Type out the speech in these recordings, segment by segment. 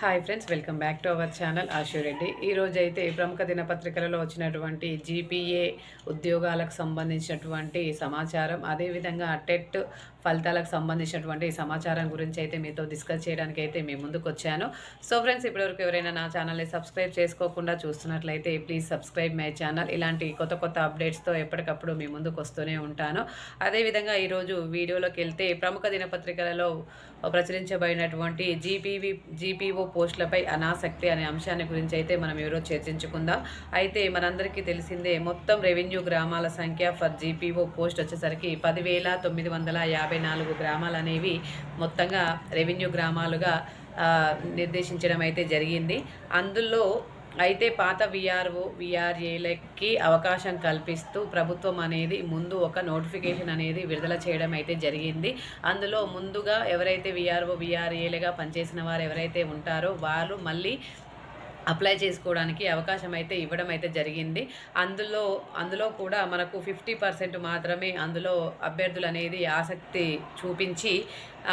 Hi friends welcome back to our channel Ashu Reddy ఈరోజు అయితే ప్రముఖ దినపత్రికలలో వచ్చినటువంటి జీపీఏ ఉద్యోగాలకు సంబంధించినటువంటి సమాచారం అదేవిధంగా టెట్ ఫలితాలకు సంబంధించినటువంటి సమాచారం గురించి అయితే మీతో డిస్కస్ చేయడానికి అయితే మీ ముందుకు వచ్చాను. సో ఫ్రెండ్స్ ఇప్పటివరకు ఎవరైనా నా ఛానల్ని సబ్స్క్రైబ్ చేసుకోకుండా చూస్తున్నట్లయితే ప్లీజ్ సబ్స్క్రైబ్ మై ఛానల్. ఇలాంటి కొత్త కొత్త అప్డేట్స్తో ఎప్పటికప్పుడు మీ ముందుకు వస్తూనే ఉంటాను. అదేవిధంగా ఈరోజు వీడియోలోకి వెళ్తే ప్రముఖ దినపత్రికలలో ప్రచురించబడినటువంటి జీపీవి జీపీఓ పోస్టులపై అనాసక్తి అనే అంశాన్ని గురించి అయితే మనం ఈరోజు చర్చించుకుందాం. అయితే మనందరికీ తెలిసిందే మొత్తం రెవెన్యూ గ్రామాల సంఖ్య ఫర్ జీపీఓ పోస్ట్ వచ్చేసరికి పదివేల తొమ్మిది వందల యాభై నాలుగు గ్రామాలు అనేవి మొత్తంగా రెవెన్యూ గ్రామాలుగా నిర్దేశించడం అయితే జరిగింది. అందులో అయితే పాత విఆర్ఓ విఆర్ఏలకి అవకాశం కల్పిస్తూ ప్రభుత్వం అనేది ముందు ఒక నోటిఫికేషన్ అనేది విడుదల చేయడం అయితే జరిగింది. అందులో ముందుగా ఎవరైతే విఆర్ఓ విఆర్ఏలుగా పనిచేసిన వారు ఎవరైతే ఉంటారో వాళ్ళు మళ్ళీ అప్లై చేసుకోవడానికి అవకాశం అయితే ఇవ్వడం అయితే జరిగింది. అందులో అందులో కూడా మనకు ఫిఫ్టీ పర్సెంట్ మాత్రమే అందులో అభ్యర్థులు అనేది ఆసక్తి చూపించి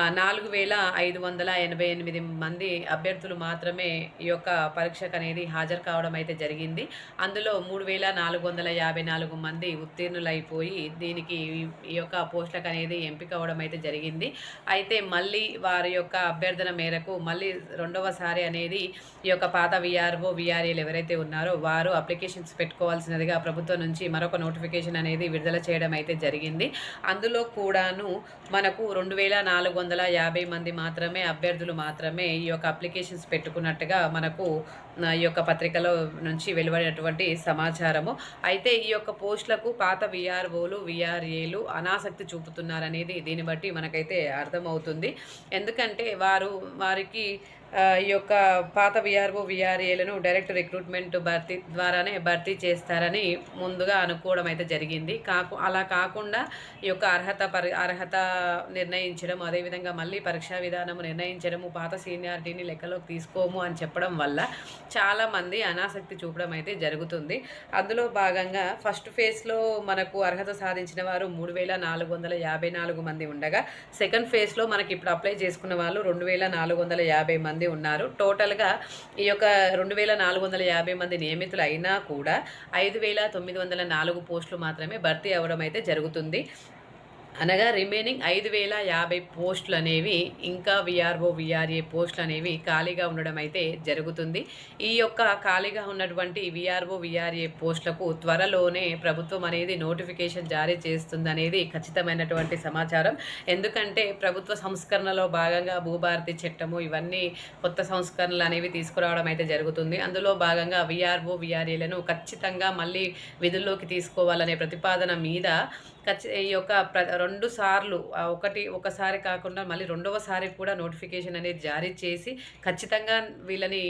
నాలుగు వేల ఐదు వందల ఎనభై ఎనిమిది మంది అభ్యర్థులు మాత్రమే ఈ యొక్క పరీక్షకు అనేది హాజరు కావడం అయితే జరిగింది. అందులో మూడు వేల నాలుగు వందల యాభై నాలుగు మంది ఉత్తీర్ణులైపోయి దీనికి ఈ- యొక్క పోస్టులకు అనేది ఎంపిక అవ్వడం అయితే జరిగింది. అయితే మళ్ళీ వారి యొక్క అభ్యర్థన మేరకు మళ్ళీ రెండవసారి అనేది ఈ యొక్క పాత విఆర్ఓ విఆర్ఏలు ఎవరైతే ఉన్నారో వారు అప్లికేషన్స్ పెట్టుకోవాల్సినదిగా ప్రభుత్వం నుంచి మరొక నోటిఫికేషన్ అనేది విడుదల చేయడం అయితే జరిగింది. అందులో కూడాను మనకు రెండు వేల నాలుగు వందల యాభై మంది మాత్రమే అభ్యర్థులు మాత్రమే ఈ యొక్క అప్లికేషన్స్ పెట్టుకున్నట్టుగా మనకు ఈ యొక్క పత్రికలో నుంచి వెలువడినటువంటి సమాచారము. అయితే ఈ యొక్క పోస్టులకు పాత విఆర్ఓలు విఆర్ఏలు అనాసక్తి చూపుతున్నారనేది దీన్ని బట్టి మనకైతే అర్థమవుతుంది. ఎందుకంటే వారు వారికి ఈ యొక్క పాత విఆర్ఓ విఆర్ఏలను డైరెక్ట్ రిక్రూట్మెంట్ భర్తీ ద్వారానే భర్తీ చేస్తారని ముందుగా అనుకోవడం అయితే జరిగింది. కాకు అలా కాకుండా ఈ యొక్క అర్హత పరి అర్హత నిర్ణయించడం అదేవిధంగా మళ్ళీ పరీక్షా విధానం నిర్ణయించడము పాత సీనియారిటీని లెక్కలోకి తీసుకోము అని చెప్పడం వల్ల చాలామంది అనాసక్తి చూపడం అయితే జరుగుతుంది. అందులో భాగంగా ఫస్ట్ ఫేజ్లో మనకు అర్హత సాధించిన వారు మూడు వేల నాలుగు వందల యాభై నాలుగు మంది ఉండగా సెకండ్ ఫేజ్లో మనకి ఇప్పుడు అప్లై చేసుకున్న వాళ్ళు రెండు వేల నాలుగు వందల యాభై మంది ఉన్నారు. టోటల్గా ఈ యొక్క రెండు వేల నాలుగు వందల యాభై మంది నియమితులు అయినా కూడా ఐదు వేల తొమ్మిది వందల నాలుగు పోస్టులు మాత్రమే భర్తీ అవ్వడం అయితే జరుగుతుంది. అనగా రిమైనింగ్ ఐదు వేల యాభై పోస్టులు అనేవి ఇంకా విఆర్ఓ విఆర్ఏ పోస్టులు అనేవి ఖాళీగా ఉండడం అయితే జరుగుతుంది. ఈ యొక్క ఖాళీగా ఉన్నటువంటి విఆర్ఓ విఆర్ఏ పోస్టులకు త్వరలోనే ప్రభుత్వం అనేది నోటిఫికేషన్ జారీ చేస్తుంది అనేది ఖచ్చితమైనటువంటి సమాచారం. ఎందుకంటే ప్రభుత్వ సంస్కరణలో భాగంగా భూభారతి చట్టము ఇవన్నీ కొత్త సంస్కరణలు అనేవి తీసుకురావడం అయితే జరుగుతుంది. అందులో భాగంగా విఆర్ఓ విఆర్ఏలను ఖచ్చితంగా మళ్ళీ విధుల్లోకి తీసుకోవాలనే ప్రతిపాదన మీద ఖచ్చి ఈ యొక్క ప్ర రెండు సార్లు ఒకటి ఒకసారి కాకుండా మళ్ళీ రెండవసారి కూడా నోటిఫికేషన్ అనేది జారీ చేసి ఖచ్చితంగా వీళ్ళని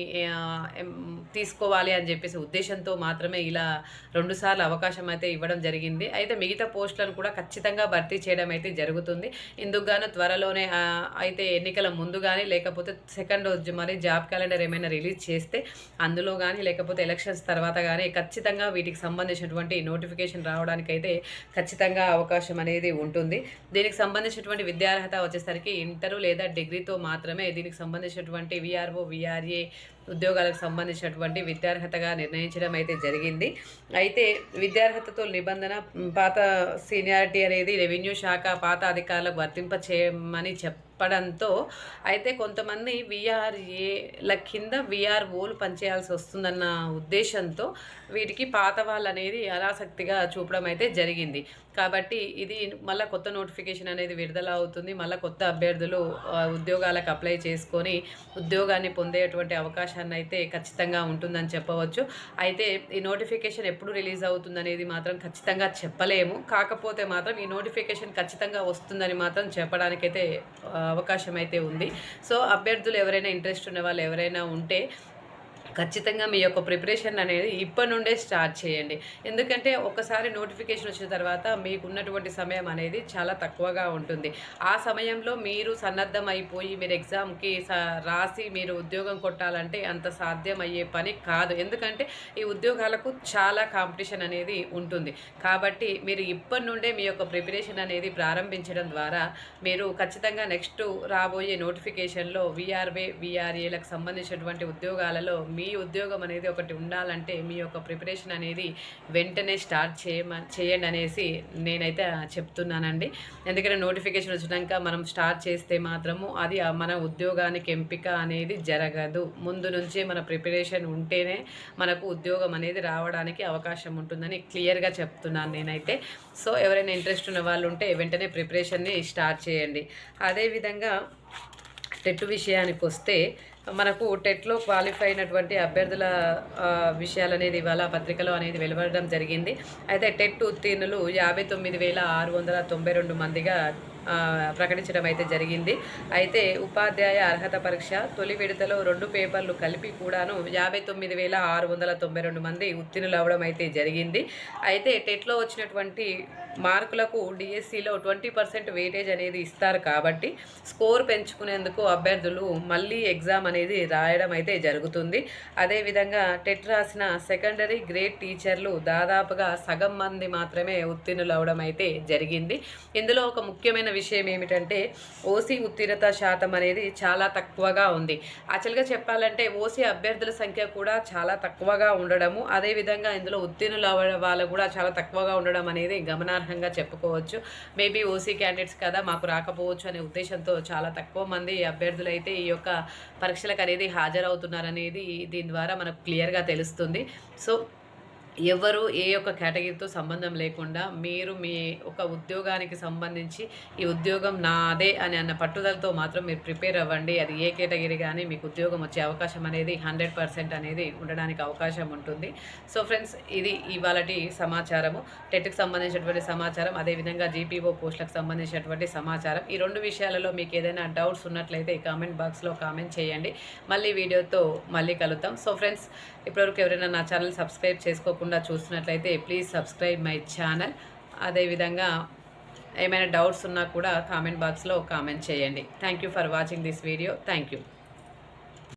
తీసుకోవాలి అని చెప్పేసి ఉద్దేశంతో మాత్రమే ఇలా రెండుసార్లు అవకాశం అయితే ఇవ్వడం జరిగింది. అయితే మిగతా పోస్టులను కూడా ఖచ్చితంగా భర్తీ చేయడం అయితే జరుగుతుంది. ఇందుకుగాను త్వరలోనే అయితే ఎన్నికల ముందు కానీ లేకపోతే సెకండ్ రోజు మరి జాబ్ క్యాలెండర్ ఏమైనా రిలీజ్ చేస్తే అందులో కానీ లేకపోతే ఎలక్షన్స్ తర్వాత కానీ ఖచ్చితంగా వీటికి సంబంధించినటువంటి నోటిఫికేషన్ రావడానికి అయితే ఖచ్చితంగా అవకాశం అనేది ఉంటుంది. దీనికి సంబంధించినటువంటి విద్యార్హత వచ్చేసరికి ఇంటర్ లేదా డిగ్రీతో మాత్రమే దీనికి సంబంధించినటువంటి విఆర్ఓ విఆర్ఏ ఉద్యోగాలకు సంబంధించినటువంటి విద్యార్హతగా నిర్ణయించడం అయితే జరిగింది. అయితే విద్యార్హతతో నిబంధన పాత సీనియారిటీ అనేది రెవెన్యూ శాఖ పాత అధికారులకు వర్తింప చేయమని చెప్పడంతో అయితే కొంతమంది విఆర్ఏల కింద విఆర్ఓలు పనిచేయాల్సి వస్తుందన్న ఉద్దేశంతో వీటికి పాత వాళ్ళు అనేది అనాసక్తిగా చూపడం అయితే జరిగింది. కాబట్టి ఇది మళ్ళీ కొత్త నోటిఫికేషన్ అనేది విడుదల అవుతుంది. మళ్ళీ కొత్త అభ్యర్థులు ఉద్యోగాలకు అప్లై చేసుకొని ఉద్యోగాన్ని పొందేటువంటి అవకాశాన్ని అయితే ఖచ్చితంగా ఉంటుందని చెప్పవచ్చు. అయితే ఈ నోటిఫికేషన్ ఎప్పుడు రిలీజ్ అవుతుంది అనేది మాత్రం ఖచ్చితంగా చెప్పలేము. కాకపోతే మాత్రం ఈ నోటిఫికేషన్ ఖచ్చితంగా వస్తుందని మాత్రం చెప్పడానికైతే అవకాశం అయితే ఉంది. సో అభ్యర్థులు ఎవరైనా ఇంట్రెస్ట్ ఉన్న వాళ్ళు ఎవరైనా ఉంటే ఖచ్చితంగా మీ యొక్క ప్రిపరేషన్ అనేది ఇప్పటి నుండే స్టార్ట్ చేయండి. ఎందుకంటే ఒకసారి నోటిఫికేషన్ వచ్చిన తర్వాత మీకు ఉన్నటువంటి సమయం అనేది చాలా తక్కువగా ఉంటుంది. ఆ సమయంలో మీరు సన్నద్ధం అయిపోయి మీరు ఎగ్జామ్కి రాసి మీరు ఉద్యోగం కొట్టాలంటే అంత సాధ్యం అయ్యే పని కాదు. ఎందుకంటే ఈ ఉద్యోగాలకు చాలా కాంపిటీషన్ అనేది ఉంటుంది. కాబట్టి మీరు ఇప్పటి నుండే మీ యొక్క ప్రిపరేషన్ అనేది ప్రారంభించడం ద్వారా మీరు ఖచ్చితంగా నెక్స్ట్ రాబోయే నోటిఫికేషన్లో విఆర్వే విఆర్ఏలకు సంబంధించినటువంటి ఉద్యోగాలలో మీ ఉద్యోగం అనేది ఒకటి ఉండాలంటే మీ యొక్క ప్రిపరేషన్ అనేది వెంటనే స్టార్ట్ చేయమ చేయండి అనేసి నేనైతే చెప్తున్నానండి. ఎందుకంటే నోటిఫికేషన్ వచ్చినాక మనం స్టార్ట్ చేస్తే మాత్రము అది మన ఉద్యోగానికి ఎంపిక అనేది జరగదు. ముందు నుంచే మన ప్రిపరేషన్ ఉంటేనే మనకు ఉద్యోగం అనేది రావడానికి అవకాశం ఉంటుందని క్లియర్గా చెప్తున్నాను నేనైతే. సో ఎవరైనా ఇంట్రెస్ట్ ఉన్న వాళ్ళు ఉంటే వెంటనే ప్రిపరేషన్ని స్టార్ట్ చేయండి. అదేవిధంగా టెట్ విషయానికి వస్తే మనకు టెట్లో క్వాలిఫై అయినటువంటి అభ్యర్థుల విషయాలు అనేది ఇవాళ పత్రికలో అనేది వెలువడడం జరిగింది. అయితే టెట్ ఉత్తీర్ణులు యాభై తొమ్మిది వేల ఆరు వందల తొంభై రెండు మందిగా ప్రకటించడం అయితే జరిగింది. అయితే ఉపాధ్యాయ అర్హత పరీక్ష తొలి విడతలో రెండు పేపర్లు కలిపి కూడాను యాభై తొమ్మిది వేల ఆరు వందల తొంభై రెండు మంది ఉత్తీర్ణులు అవ్వడం అయితే జరిగింది. అయితే టెట్లో వచ్చినటువంటి మార్కులకు డిఎస్సిలో ట్వంటీ పర్సెంట్ వెయిటేజ్ అనేది ఇస్తారు కాబట్టి స్కోర్ పెంచుకునేందుకు అభ్యర్థులు మళ్ళీ ఎగ్జామ్ అనేది రాయడం అయితే జరుగుతుంది. అదేవిధంగా టెట్ రాసిన సెకండరీ గ్రేడ్ టీచర్లు దాదాపుగా సగం మంది మాత్రమే ఉత్తీర్ణులు అవడం అయితే జరిగింది. ఇందులో ఒక ముఖ్యమైన విషయం ఏమిటంటే ఓసీ ఉత్తీర్ణత శాతం అనేది చాలా తక్కువగా ఉంది. యాక్చువల్గా చెప్పాలంటే ఓసీ అభ్యర్థుల సంఖ్య కూడా చాలా తక్కువగా ఉండడము అదేవిధంగా ఇందులో ఉత్తీర్ణులు అవ్వడం వాళ్ళు కూడా చాలా తక్కువగా ఉండడం అనేది గమనార్హంగా చెప్పుకోవచ్చు. మేబీ ఓసీ క్యాండిడేట్స్ కదా మాకు రాకపోవచ్చు అనే ఉద్దేశంతో చాలా తక్కువ మంది అభ్యర్థులు అయితే ఈ యొక్క పరీక్షలకు అనేది హాజరవుతున్నారనేది దీని ద్వారా మనకు క్లియర్గా తెలుస్తుంది. సో ఎవరు ఏ యొక్క కేటగిరీతో సంబంధం లేకుండా మీరు మీ ఒక ఉద్యోగానికి సంబంధించి ఈ ఉద్యోగం నాదే అని అన్న పట్టుదలతో మాత్రం మీరు ప్రిపేర్ అవ్వండి. అది ఏ కేటగిరీ కానీ మీకు ఉద్యోగం వచ్చే అవకాశం అనేది హండ్రెడ్ పర్సెంట్ అనేది ఉండడానికి అవకాశం ఉంటుంది. సో ఫ్రెండ్స్ ఇది ఇవాళటి సమాచారము. టెట్కి సంబంధించినటువంటి సమాచారం అదేవిధంగా జీపీఓ పోస్టులకు సంబంధించినటువంటి సమాచారం. ఈ రెండు విషయాలలో మీకు ఏదైనా డౌట్స్ ఉన్నట్లయితే కామెంట్ బాక్స్లో కామెంట్ చేయండి. మళ్ళీ వీడియోతో మళ్ళీ కలుద్దాం. సో ఫ్రెండ్స్ ఇప్పటివరకు ఎవరైనా నా ఛానల్ సబ్స్క్రైబ్ చేసుకోకుండా చూస్తున్నట్లయితే ప్లీజ్ సబ్స్క్రైబ్ మై ఛానల్ అదేవిధంగా ఏమైనా డౌట్స్ ఉన్నా కూడా కామెంట్ బాక్స్లో కామెంట్ చేయండి. Thank you for watching this video thank you